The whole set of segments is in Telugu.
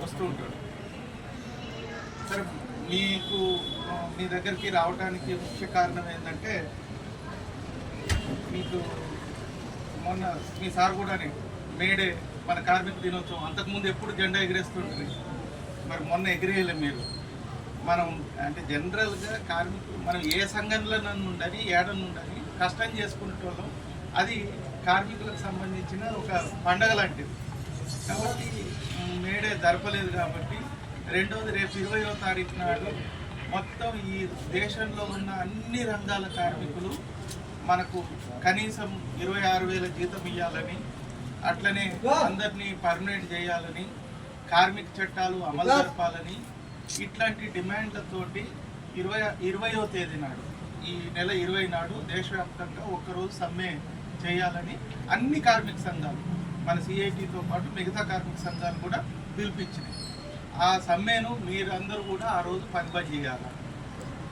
వస్తూ ఉంటాడు సరే మీకు మీ దగ్గరికి రావడానికి ముఖ్య కారణం ఏంటంటే మీకు మొన్న మీ సార్ కూడానే మేడే మన కార్మిక దినోత్సవం అంతకుముందు ఎప్పుడు జెండా ఎగిరేస్తుంటుంది మరి మొన్న ఎగిరేయలే మీరు. మనం అంటే జనరల్గా కార్మికులు మనం ఏ సంఘంలో నన్ను ఉండాలి ఏడను ఉండాలి కష్టం చేసుకునేటోళ్ళం. అది కార్మికులకు సంబంధించిన ఒక పండగ లాంటిది. కాబట్టి మేడే జరపలేదు కాబట్టి రెండవది రేపు ఇరవయో తారీఖు నాడు మొత్తం ఈ దేశంలో ఉన్న అన్ని రంగాల కార్మికులు మనకు కనీసం ఇరవై ఆరు వేల జీతం ఇవ్వాలని అట్లనే అందరినీ పర్మనెంట్ చేయాలని కార్మిక చట్టాలు అమలు జరపాలని ఇట్లాంటి డిమాండ్లతోటి ఇరవై ఇరవయో తేదీ నాడు ఈ నెల ఇరవై నాడు దేశవ్యాప్తంగా ఒక్కరోజు సమ్మె చేయాలని అన్ని కార్మిక సంఘాలు మన సిఐటితో పాటు మిగతా కార్మిక సంఘాలు కూడా పిలిపించినాయి. ఆ సమ్మెను మీరందరూ కూడా ఆ రోజు పనిబడి చేయాలి?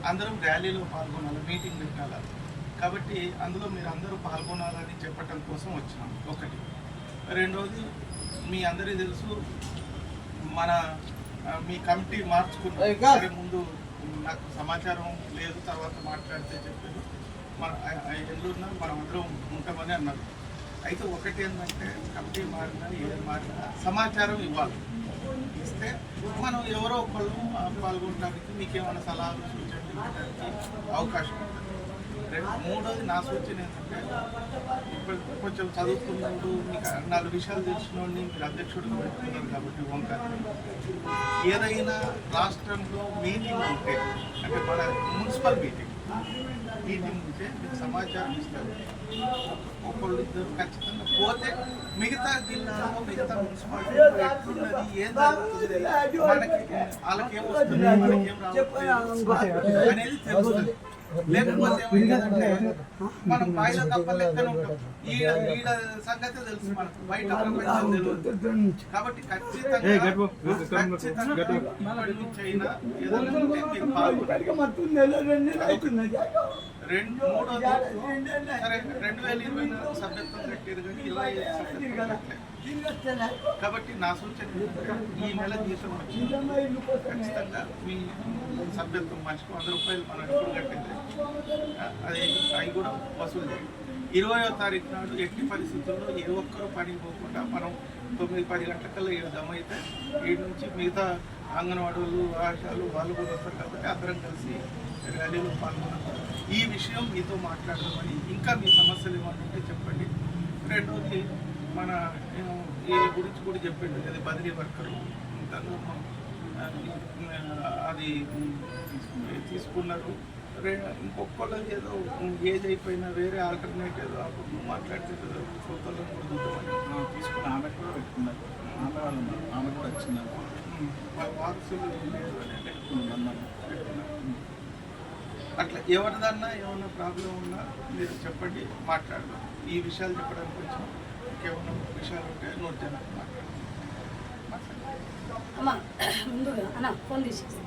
అందరం ర్యాలీలో పాల్గొనాలి? మీటింగ్ పెట్టాలి? కాబట్టి అందులో మీరు అందరూ పాల్గొనాలని చెప్పటం కోసం వచ్చినాం. ఒకటి. రెండవది మీ అందరికీ తెలుసు మన మీ కమిటీ మార్చుకున్నారు సరే ముందు నాకు సమాచారం లేదు తర్వాత మాట్లాడితే చెప్పారు. మన ఎల్లున్నా మనం అందరం ఉంటామని అన్నారు. అయితే ఒకటి ఏంటంటే కమిటీ మారినా ఏది మారినా సమాచారం ఇవ్వాలి. ఇస్తే మనం ఎవరో ఒకళ్ళు పాల్గొనడానికి మీకేమైనా సలహాలు సూచనలు అవకాశం ఉంటుంది. మూడోది నా సూచన ఏంటంటే ఇప్పుడు కొంచెం చదువుకున్నాడు మీకు నాలుగు విషయాలు తెలిసినోడిని మీరు అధ్యక్షుడిగా పెట్టుకున్నారు కాబట్టి ఓంకార్. ఏదైనా రాష్ట్రంలో మీటింగ్ ఉంటే అంటే మన మున్సిపల్ మీటింగ్ మీటింగ్ ఉంటే మీకు సమాచారం ఇస్తారు. ఒక్కళ్ళు ఇద్దరు ఖచ్చితంగా పోతే మిగతా జిల్లాలో మిగతా మున్సిపాలిటీ ఎట్లున్నది ఏం జరుగుతుంది? మనకి వాళ్ళకి ఏం వస్తుంది? మనకి ఏం అనేది తెలుస్తుంది. లేకపోతే ఏమైందంటే మనం బాయిలో తప్ప లెక్కన ఉంటాం ఈడ ఈడ సంగతి తెలుసు మనకు. బయట ప్రపంచం తెలియదు. కాబట్టి ఖచ్చితంగా ఖచ్చితంగా మీరు పాల్గొనాలి. రెండు సరే రెండు వేల ఇరవై నాలుగు సభ్యత్వం కట్టారు కానీ కట్టలేదు. కాబట్టి నా సూచన ఈ నెల జీతం వచ్చి ఖచ్చితంగా మీ సభ్యత్వం మనిషికి వంద రూపాయలు మనం ఎప్పుడు కట్టింది అది అవి కూడా వసూలు చేయాలి. ఇరవయో తారీఖు నాడు ఎట్టి పరిస్థితుల్లో ఏ ఒక్కరూ పనికి పోకుండా మనం తొమ్మిది పది గంటలకల్లా ఏడు దమ అయితే ఏడు నుంచి మిగతా అంగన్వాడీలు ఆశాలు వాళ్ళు కూడా వస్తారు కాబట్టి అందరం కలిసి ర్యాలీలో పాల్గొన్నాం. ఈ విషయం మీతో మాట్లాడదామని ఇంకా మీ సమస్యలు ఏమన్నా ఉంటే చెప్పండి. రెండోది మన నేను ఈ గురించి కూడా చెప్పిండు అది బదిలీ వర్కరు అది తీసుకున్నారు. రే ఇంకొకళ్ళకి ఏదో ఏజ్ అయిపోయినా వేరే ఆల్టర్నేట్ ఏదో అప్పుడు మాట్లాడితే శ్రోతలను కూడా తీసుకుని ఆమె కూడా పెట్టుకున్నారు. ఆమె వాళ్ళు. ఆమె కూడా వచ్చిందని వాళ్ళ వారసులు అట్లా ఎవరిదన్నా ఏమన్నా ప్రాబ్లం ఉన్నా మీరు చెప్పండి మాట్లాడదాం. ఈ విషయాలు చెప్పడానికి కొంచెం విషయాలు ఉంటే నోట్ చేయాలి ముందుగా అన్న ఫోన్ తీసేసి